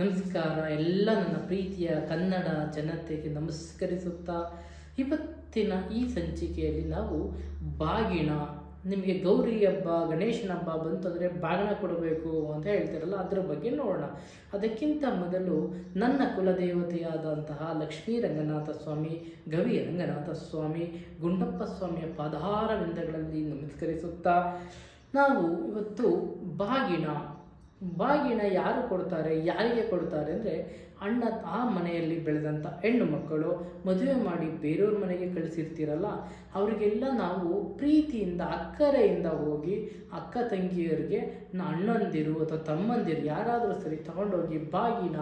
ನಮಸ್ಕಾರ. ಎಲ್ಲ ನನ್ನ ಪ್ರೀತಿಯ ಕನ್ನಡ ಜನತೆಗೆ ನಮಸ್ಕರಿಸುತ್ತಾ ಇವತ್ತಿನ ಈ ಸಂಚಿಕೆಯಲ್ಲಿ ನಾವು ಬಾಗಿಣ. ನಿಮಗೆ ಗೌರಿ ಹಬ್ಬ, ಗಣೇಶನ ಹಬ್ಬ ಬಂತು ಅಂದರೆ ಬಾಗಿಣ ಕೊಡಬೇಕು ಅಂತ ಹೇಳ್ತಿರಲ್ಲ, ಅದರ ಬಗ್ಗೆ ನೋಡೋಣ. ಅದಕ್ಕಿಂತ ಮೊದಲು ನನ್ನ ಕುಲದೇವತೆಯಾದಂತಹ ಲಕ್ಷ್ಮೀ ರಂಗನಾಥ ಸ್ವಾಮಿ, ಗವಿ ರಂಗನಾಥ ಸ್ವಾಮಿ, ಗುಂಡಪ್ಪ ಸ್ವಾಮಿಯ ಪಾದಾರವಿಂದಗಳಲ್ಲಿ ನಮಸ್ಕರಿಸುತ್ತಾ ನಾವು ಇವತ್ತು ಬಾಗಿಣ ಬಾಗಿನ ಯಾರು ಕೊಡ್ತಾರೆ, ಯಾರಿಗೆ ಕೊಡ್ತಾರೆ ಅಂದರೆ ಅಣ್ಣ ಆ ಮನೆಯಲ್ಲಿ ಬೆಳೆದಂಥ ಹೆಣ್ಣು ಮಕ್ಕಳು, ಮದುವೆ ಮಾಡಿ ಬೇರೆಯವ್ರ ಮನೆಗೆ ಕಳಿಸಿರ್ತೀರಲ್ಲ, ಅವರಿಗೆಲ್ಲ ನಾವು ಪ್ರೀತಿಯಿಂದ, ಅಕ್ಕರೆಯಿಂದ ಹೋಗಿ ಅಕ್ಕ ತಂಗಿಯರಿಗೆ ಅಣ್ಣಂದಿರು ಅಥವಾ ತಮ್ಮಂದಿರು ಯಾರಾದರೂ ಸರಿ ತಗೊಂಡೋಗಿ ಬಾಗಿನ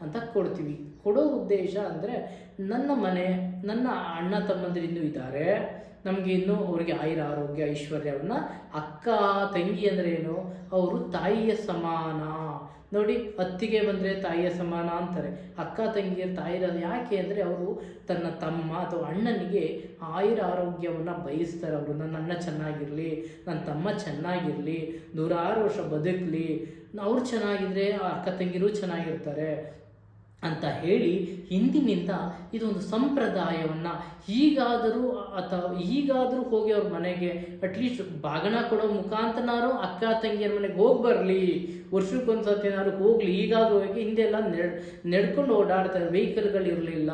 ಅಂತ ಕೊಡ್ತೀವಿ. ಕೊಡೋ ಉದ್ದೇಶ ಅಂದರೆ ನನ್ನ ಮನೆ, ನನ್ನ ಅಣ್ಣ ತಮ್ಮಂದಿರು ಇನ್ನೂ ಇದ್ದಾರೆ. ನಮಗೆ ಇನ್ನು ಅವರಿಗೆ ಆಯುರ, ಆರೋಗ್ಯ ಐಶ್ವರ್ಯವನ್ನು ಅಕ್ಕ, ತಂಗಿ ಅಂದರೆ ಏನು? ಅವರು ತಾಯಿಯ ಸಮಾನ. ನೋಡಿ, ಅತ್ತಿಗೆ ಬಂದರೆ ತಾಯಿಯ ಸಮಾನ ಅಂತಾರೆ. ಅಕ್ಕ ತಂಗಿಯ ತಾಯಿರ ಯಾಕೆ ಅಂದರೆ ಅವರು ತನ್ನ ತಮ್ಮ ಅಥವಾ ಅಣ್ಣನಿಗೆ ಆಯುರ, ಆರೋಗ್ಯವನ್ನು ಬಯಸ್ತಾರೆ ಅವರು. ನನ್ನ ಅಣ್ಣ ಚೆನ್ನಾಗಿರಲಿ, ನನ್ನ ತಮ್ಮ ಚೆನ್ನಾಗಿರಲಿ, ನೂರಾರು ವರ್ಷ ಬದುಕಲಿ. ಅವ್ರು ಚೆನ್ನಾಗಿದ್ರೆ ಆ ಅಕ್ಕ, ತಂಗಿರು ಚೆನ್ನಾಗಿರ್ತಾರೆ. ಅಂತ ಹೇಳಿ ಹಿಂದಿನಿಂದ ಇದೊಂದು ಸಂಪ್ರದಾಯವನ್ನು ಈಗಾದರೂ ಅಥವಾ ಈಗಾದರೂ ಹೋಗಿ ಅವ್ರ ಮನೆಗೆ ಅಟ್ಲೀಸ್ಟ್ ಬಾಗಣ ಕೊಡೋ ಮುಖಾಂತರನಾರು ಅಕ್ಕ ತಂಗಿಯರ ಮನೆಗೆ ಹೋಗಿ ಬರಲಿ. ವರ್ಷಕ್ಕೊಂದು ಸತಿನಾದ್ರು ಹೋಗಲಿ. ಈಗಾದರೂ ಹೋಗಿ ಹಿಂದೆಲ್ಲ ನೆಡ್, ನಡ್ಕೊಂಡು ಓಡಾಡ್ತಾರೆ. ವೆಹಿಕಲ್ಗಳಿರಲಿಲ್ಲ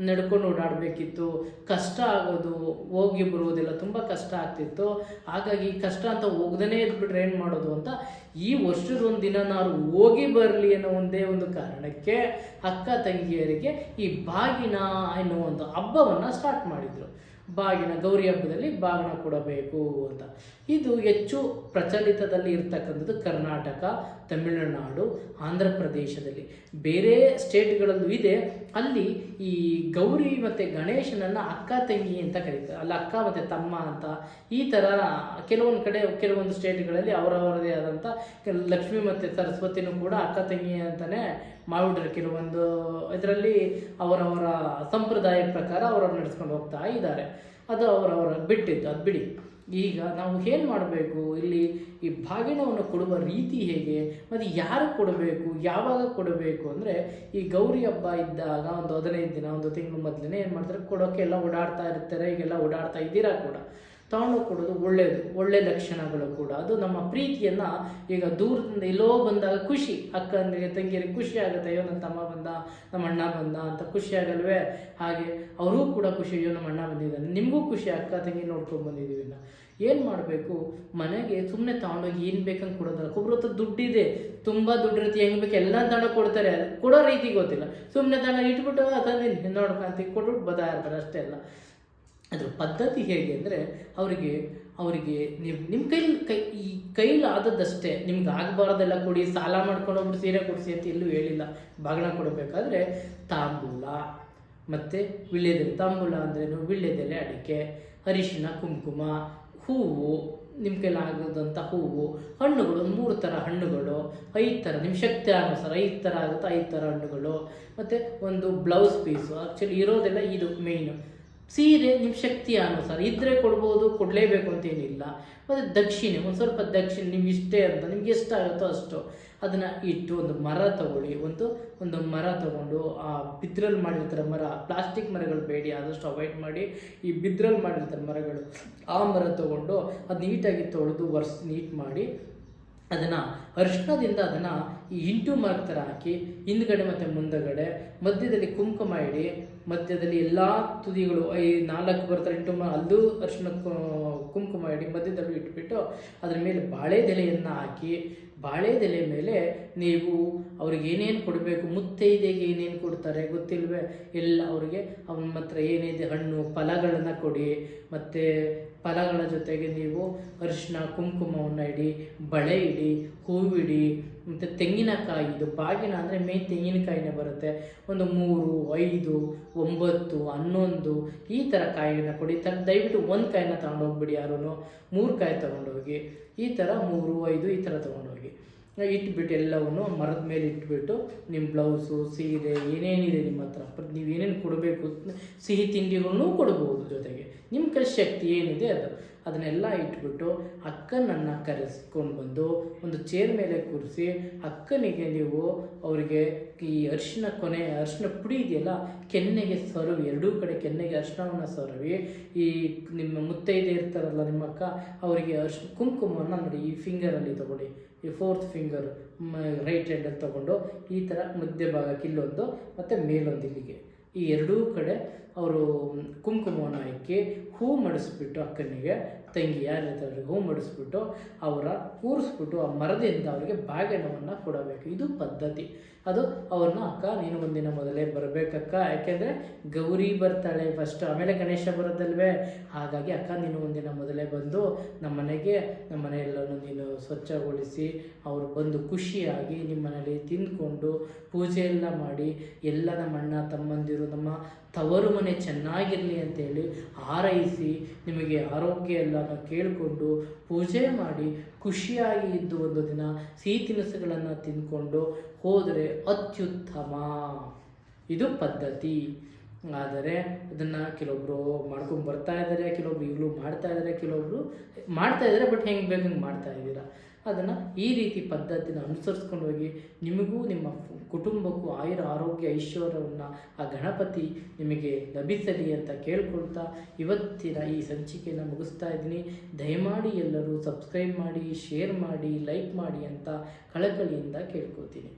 ನಡ್ಕೊಂಡು ಓಡಾಡಬೇಕಿತ್ತು. ಕಷ್ಟ ಆಗೋದು. ಹೋಗಿ ಬರುವುದೆಲ್ಲ ತುಂಬ ಕಷ್ಟ ಆಗ್ತಿತ್ತು. ಹಾಗಾಗಿ ಕಷ್ಟ ಅಂತ ಹೋಗ್ದೇ ಇದ್ಬಿಟ್ರೆ ಏನು ಮಾಡೋದು ಅಂತ ಈ ವರ್ಷದ ಒಂದು ದಿನ ನಾವು ಹೋಗಿ ಬರಲಿ ಅನ್ನೋ ಒಂದೇ ಒಂದು ಕಾರಣಕ್ಕೆ ಅಕ್ಕ ತಂಗಿಯರಿಗೆ ಈ ಬಾಗಿನ ಎನ್ನುವ ಒಂದು ಹಬ್ಬವನ್ನು ಸ್ಟಾರ್ಟ್ ಮಾಡಿದರು. ಬಾಗಿನ ಗೌರಿ ಹಬ್ಬದಲ್ಲಿ ಬಾಗಿನ ಕೊಡಬೇಕು ಅಂತ. ಇದು ಹೆಚ್ಚು ಪ್ರಚಲಿತದಲ್ಲಿ ಇರ್ತಕ್ಕಂಥದ್ದು ಕರ್ನಾಟಕ ತಮಿಳುನಾಡು, ಆಂಧ್ರ ಪ್ರದೇಶದಲ್ಲಿ. ಬೇರೆ ಸ್ಟೇಟ್ಗಳಲ್ಲೂ ಇದೆ. ಅಲ್ಲಿ ಈ ಗೌರಿ ಮತ್ತು ಗಣೇಶನನ್ನು ಅಕ್ಕ ತಂಗಿ ಅಂತ ಕರೀತಾರೆ. ಅಲ್ಲಿ, ಅಕ್ಕ ಮತ್ತು ತಮ್ಮ ಅಂತ. ಈ ಥರ ಕೆಲವೊಂದು ಕಡೆ, ಕೆಲವೊಂದು ಸ್ಟೇಟ್ಗಳಲ್ಲಿ ಅವರವರದೇ ಆದಂಥ ಲಕ್ಷ್ಮಿ ಮತ್ತು ಸರಸ್ವತಿನೂ ಕೂಡ ಅಕ್ಕ ತಂಗಿ ಅಂತಲೇ ಮಾಡಿಬಿಟ್ರೆ. ಕೆಲವೊಂದು ಇದರಲ್ಲಿ ಅವರವರ ಸಂಪ್ರದಾಯ ಪ್ರಕಾರ ಅವರವ್ರು ನಡೆಸ್ಕೊಂಡು ಹೋಗ್ತಾ ಇದ್ದಾರೆ. ಅದು ಅವರವರ ಬಿಟ್ಟಿದ್ದು, ಅದು ಬಿಡಿ. ಈಗ ನಾವು ಏನು ಮಾಡಬೇಕು? ಇಲ್ಲಿ ಈ ಬಾಗಿಣವನ್ನು ಕೊಡುವ ರೀತಿ ಹೇಗೆ? ಮತ್ತು ಯಾರು ಕೊಡಬೇಕು? ಯಾವಾಗ ಕೊಡಬೇಕು? ಅಂದರೆ ಈ ಗೌರಿ ಹಬ್ಬ ಇದ್ದಾಗ ಒಂದು ಹದಿನೈದು ದಿನ, ಒಂದು ತಿಂಗಳು ಮೊದಲೇ ಏನು ಮಾಡ್ತಾರೆ? ಕೊಡೋಕ್ಕೆ ಎಲ್ಲ ಓಡಾಡ್ತಾ ಇರ್ತಾರೆ, ಈಗೆಲ್ಲ ಓಡಾಡ್ತಾ ಇದ್ದೀರಾ ಕೂಡ. ತಗೊಂಡು ಕೊಡೋದು ಒಳ್ಳೆಯದು, ಒಳ್ಳೆ ಲಕ್ಷಣಗಳು ಕೂಡ. ಅದು ನಮ್ಮ ಪ್ರೀತಿಯನ್ನು ಈಗ ದೂರದಿಂದ ಎಲ್ಲೋ ಬಂದಾಗ ಖುಷಿ. ಅಕ್ಕಂದಿಗೆ ತಂಗಿಯರಿಗೆ ಖುಷಿ ಆಗುತ್ತೆ, ಅಯ್ಯೋ ನನ್ನ ತಮ್ಮ ಬಂದ, ನಮ್ಮ ಅಣ್ಣ ಬಂದ ಅಂತ ಖುಷಿ ಆಗಲ್ವೇ? ಹಾಗೆ ಅವರೂ ಕೂಡ ಖುಷಿ, ಅಯ್ಯೋ ನಮ್ಮ ಅಣ್ಣ ಬಂದಿದ್ದಾನೆ. ನಿಮಗೂ ಖುಷಿ, ಅಕ್ಕ ತಂಗಿ ನೋಡ್ಕೊಂಡು ಬಂದಿದ್ದೀವಿ ಏನು ಮಾಡಬೇಕು? ಮನೆಗೆ ಸುಮ್ಮನೆ ತಗೊಂಡೋಗಿ ಏನು ಬೇಕಂತ ಕೊಡೋದಲ್ಲ. ಒಬ್ಬರ ಹತ್ರ ದುಡ್ಡಿದೆ. ತುಂಬ ದುಡ್ಡು ಇರುತ್ತೆ. ಹೆಂಗೆ ಬೇಕು? ಎಲ್ಲ ತಗೊಂಡು ಕೊಡ್ತಾರೆ. ಕೊಡೋ ರೀತಿ ಗೊತ್ತಿಲ್ಲ. ಸುಮ್ಮನೆ ತಗೊಂಡು ಇಟ್ಬಿಟ್ಟು ಅದನ್ನೇ ನೋಡ್ಕೊಂತ ಕೊಟ್ಬಿಟ್ಟು ಇರ್ತಾರೆ ಅಷ್ಟೇ ಅಲ್ಲ. ಅದ್ರ ಪದ್ಧತಿ ಹೇಗೆ ಅಂದರೆ ಅವರಿಗೆ ಅವರಿಗೆ ನಿಮ್ಮ ನಿಮ್ಮ ಕೈಲಿ, ಕೈ, ಈ ಕೈಲಾದದ್ದಷ್ಟೇ ನಿಮ್ಗೆ ಆಗಬಾರ್ದೆಲ್ಲ ಕೊಡಿ, ಸಾಲ ಮಾಡ್ಕೊಂಡು ಹೋಗ್ಬಿಟ್ಟು ಸೀರೆ ಕೊಡಿಸಿ ಅಂತ ಎಲ್ಲೂ ಹೇಳಿಲ್ಲ, ಬಾಗಿನ ಕೊಡಬೇಕಾದ್ರೆ ತಾಂಬೂಲ, ಮತ್ತು ವಿಳ್ಯದೆಲೆ ತಾಂಬೂಲ ಅಂದ್ರೇನು? ವಿಳ್ಯದೆಲೆ ಅಡಿಕೆ, ಅರಿಶಿನ, ಕುಂಕುಮ, ಹೂವು ನಿಮ್ಮ ಕೈಲಿ ಆಗೋದಂಥ ಹೂವು, ಹಣ್ಣುಗಳು ಒಂದು ಮೂರು ಥರ ಹಣ್ಣುಗಳು, ಐದು ಥರ ನಿಮ್ಮ ಶಕ್ತಿ ಅನುಸಾರ ಐದು ಥರ ಆಗುತ್ತೆ, ಐದು ಥರ ಹಣ್ಣುಗಳು, ಮತ್ತು ಒಂದು ಬ್ಲೌಸ್ ಪೀಸು ಆ್ಯಕ್ಚುಲಿ ಇರೋದೆಲ್ಲ ಇದು ಮೇಯ್ನು ಸೀರೆ ನಿಮ್ಮ ಶಕ್ತಿಯ ಅನುಸಾರ. ಇದ್ದರೆ ಕೊಡ್ಬೋದು, ಕೊಡಲೇಬೇಕು ಅಂತೇನಿಲ್ಲ. ಮತ್ತು ದಕ್ಷಿಣೆ, ಒಂದು ಸ್ವಲ್ಪ ದಕ್ಷಿಣೆ ನಿಮ್ಗೆ ಇಷ್ಟೇ ಅಂತ, ನಿಮ್ಗೆ ಎಷ್ಟಾಗುತ್ತೋ ಅಷ್ಟು. ಅದನ್ನು ಇಟ್ಟು ಒಂದು ಮರ ತಗೊಳ್ಳಿ. ಒಂದು ಒಂದು ಮರ ತಗೊಂಡು, ಆ ಬಿದ್ರಲ್ಲಿ ಮಾಡಿರ್ತಾರೆ ಮರ, ಪ್ಲಾಸ್ಟಿಕ್ ಮರಗಳು ಬೇಡಿ, ಆದಷ್ಟು ಅವಾಯ್ಡ್ ಮಾಡಿ. ಈ ಬಿದ್ರಲ್ಲಿ ಮಾಡಿರ್ತಾರೆ ಮರಗಳು, ಆ ಮರ ತಗೊಂಡು ಅದು ನೀಟಾಗಿ ತೊಳೆದು ಒರೆಸಿ ನೀಟ್ ಮಾಡಿ, ಅದನ್ನು ಅರಿಶಿಣದಿಂದ ಅದನ್ನು ಈ ಇಂಟು ಮರ ಥರ ಹಾಕಿ, ಹಿಂದ್ಗಡೆ ಮತ್ತು ಮುಂದಗಡೆ ಮಧ್ಯದಲ್ಲಿ ಕುಂಕುಮ ಇಡಿ ಮಧ್ಯದಲ್ಲಿ ಎಲ್ಲ ತುದಿಗಳು ಈ ನಾಲ್ಕು ಬರ್ತಾರೆ ಇಟ್ಟು ಅಲ್ಲೂ ಅರಿಶಿಣ ಕುಂಕುಮ ಇಡಿ ಮಧ್ಯದಲ್ಲಿ ಇಟ್ಬಿಟ್ಟು ಅದ್ರ ಮೇಲೆ ಬಾಳೆದೆಲೆಯನ್ನು ಹಾಕಿ, ಬಾಳೆದೆಲೆ ಮೇಲೆ ನೀವು ಅವ್ರಿಗೆ ಏನೇನು ಕೊಡಬೇಕು ಮುತ್ತೈದೆಗೆ ಏನೇನು ಕೊಡ್ತಾರೆ ಗೊತ್ತಿಲ್ವೇ? ಎಲ್ಲ ಅವರಿಗೆ ಅವನ ಹತ್ರ ಏನಿದೆ ಹಣ್ಣು, ಫಲಗಳನ್ನು ಕೊಡಿ, ಮತ್ತು ಫಲಗಳ ಜೊತೆಗೆ ನೀವು ಅರಿಶಿನ ಕುಂಕುಮವನ್ನು ಇಡಿ, ಬಳೆ ಇಡಿ, ಹೂವಿಡಿ, ಮತ್ತು ತೆಂಗಿನಕಾಯಿ, ಇದು ಬಾಗಿನ ಅಂದರೆ ಮೇ ತೆಂಗಿನಕಾಯಿನೇ ಬರುತ್ತೆ. ಒಂದು ಮೂರು, ಐದು, ಒಂಬತ್ತು, ಹನ್ನೊಂದು, ಈ ಥರ ಕಾಯಿನ ಕೊಡಿ. ತ, ದಯವಿಟ್ಟು ಒಂದು ಕಾಯಿನ ತಗೊಂಡೋಗ್ಬಿಡಿ ಯಾರೂ ಮೂರು ಕಾಯಿ ತೊಗೊಂಡೋಗಿ, ಈ ಥರ ಮೂರು, ಐದು, ಈ ಥರ ತೊಗೊಂಡೋಗಿ. ಇಟ್ಬಿಟ್ಟು ಎಲ್ಲವನ್ನು ಮರದ ಮೇಲೆ ಇಟ್ಬಿಟ್ಟು ನಿಮ್ಮ ಬ್ಲೌಸು ಸೀರೆ, ಏನೇನಿದೆ ನಿಮ್ಮ ಹತ್ರ. ನೀವು ಏನೇನು ಕೊಡಬೇಕು, ಸಿಹಿ ತಿಂಡಿಗಳನ್ನೂ ಕೊಡ್ಬೋದು ಜೊತೆಗೆ. ನಿಮ್ಮ ಕೈ ಶಕ್ತಿ ಏನಿದೆ ಅದು. ಅದನ್ನೆಲ್ಲ ಇಟ್ಬಿಟ್ಟು ಅಕ್ಕನನ್ನು ಕರೆಸ್ಕೊಂಡು ಬಂದು ಒಂದು ಚೇರ್ ಮೇಲೆ ಕೂರಿಸಿ ಅಕ್ಕನಿಗೆ ನೀವು ಅವರಿಗೆ ಈ ಅರಿಶಿನ ಕೊನೆ, ಅರಿಶಿನ ಪುಡಿ ಇದೆಯಲ್ಲ, ಕೆನ್ನೆಗೆ ಸರವಿ, ಎರಡೂ ಕಡೆ ಕೆನ್ನೆಗೆ ಅರಿಶಿನವನ್ನು ಸರವಿ, ಈ ನಿಮ್ಮ ಮುತ್ತೈದೆ ಇರ್ತಾರಲ್ಲ ನಿಮ್ಮ ಅಕ್ಕ, ಅವರಿಗೆ ಅರಿಶಿನ ಕುಂಕುಮವನ್ನು ನೋಡಿ, ಈ ಫಿಂಗರಲ್ಲಿ ತಗೊಳ್ಳಿ ಈ ಫೋರ್ತ್ ಫಿಂಗರ್ ರೈಟ್ ಹ್ಯಾಂಡಲ್ಲಿ ತಗೊಂಡು ಈ ಥರ ಮಧ್ಯ ಭಾಗಕ್ಕೆ ಇಲ್ಲೊಂದು, ಮತ್ತು ಮೇಲೊಂದು ಇಲ್ಲಿಗೆ. ಈ ಎರಡೂ ಕಡೆ ಅವರು ಕುಂಕುಮವನ್ನು ಹಾಕಿ ಹೂ ಮಡಿಸ್ಬಿಟ್ಟು ಅಕ್ಕನಿಗೆ ತಂಗಿ ಯಾರಿರ್ತಾರೆ ಹೂ ಮಡಿಸ್ಬಿಟ್ಟು ಅವರ ಕೂರಿಸ್ಬಿಟ್ಟು ಆ ಮರದಿಂದ ಅವರಿಗೆ ಬಾಗಿಣವನ್ನು ಕೊಡಬೇಕು. ಇದು ಪದ್ಧತಿ. ಅದು ಅವ್ರನ್ನ, ಅಕ್ಕ, ನೀನು ಒಂದಿನ ಮೊದಲೇ ಬರಬೇಕಕ್ಕ. ಯಾಕೆಂದರೆ ಗೌರಿ ಬರ್ತಾಳೆ ಫಸ್ಟ್ ಆಮೇಲೆ ಗಣೇಶ ಬರೋದಲ್ವೇ? ಹಾಗಾಗಿ, ಅಕ್ಕ, ನೀನು ಒಂದಿನ ಮೊದಲೇ ಬಂದು ನಮ್ಮ ಮನೆಗೆ ನಮ್ಮ ನೀನು ಸ್ವಚ್ಛಗೊಳಿಸಿ, ಅವರು ಬಂದು ಖುಷಿಯಾಗಿ ನಿಮ್ಮ ಮನೇಲಿ ತಿಂದ್ಕೊಂಡು ಪೂಜೆ ಎಲ್ಲ ಮಾಡಿ, ಎಲ್ಲ ನಮ್ಮ ಅಣ್ಣ, ತಮ್ಮಂದಿರು, ನಮ್ಮ ತವರು ಮನೆ ಚೆನ್ನಾಗಿರಲಿ ಅಂತೇಳಿ ಹಾರೈಸಿ ನಿಮಗೆ ಆರೋಗ್ಯ ಎಲ್ಲನ ಕೇಳಿಕೊಂಡು ಪೂಜೆ ಮಾಡಿ ಖುಷಿಯಾಗಿ ಇದ್ದು ಒಂದು ದಿನ ಸಿಹಿ ತಿನಿಸುಗಳನ್ನು ತಿಂದ್ಕೊಂಡು ಹೋದರೆ ಅತ್ಯುತ್ತಮ. ಇದು ಪದ್ಧತಿ. ಆದರೆ ಅದನ್ನು ಕೆಲವೊಬ್ಬರು ಮಾಡ್ಕೊಂಡು ಬರ್ತಾ ಇದ್ದಾರೆ ಕೆಲವೊಬ್ರು ಈಗಲೂ ಮಾಡ್ತಾ ಇದ್ದಾರೆ ಕೆಲವೊಬ್ರು ಮಾಡ್ತಾ ಇದ್ದಾರೆ ಬಟ್ ಹೆಂಗೆ ಬೇಕು ಹಂಗೆ ಮಾಡ್ತಾ ಇದ್ದೀರಾ. ಅದನ್ನು ಈ ರೀತಿ ಪದ್ಧತಿನ ಅನುಸರಿಸ್ಕೊಂಡು ಹೋಗಿ ನಿಮಗೂ ನಿಮ್ಮ ಕುಟುಂಬಕ್ಕೂ ಆಯುರ ಆರೋಗ್ಯ ಐಶ್ವರ್ಯವನ್ನು ಆ ಗಣಪತಿ ನಿಮಗೆ ಲಭಿಸಲಿ ಅಂತ ಕೇಳ್ಕೊಳ್ತಾ ಇವತ್ತಿನ ಈ ಸಂಚಿಕೆಯನ್ನು ಮುಗಿಸ್ತಾ ಇದ್ದೀನಿ. ದಯಮಾಡಿ ಎಲ್ಲರೂ ಸಬ್ಸ್ಕ್ರೈಬ್ ಮಾಡಿ, ಶೇರ್ ಮಾಡಿ, ಲೈಕ್ ಮಾಡಿ ಅಂತ ಕಳಕಳಿಯಿಂದ ಕೇಳ್ಕೊತೀನಿ.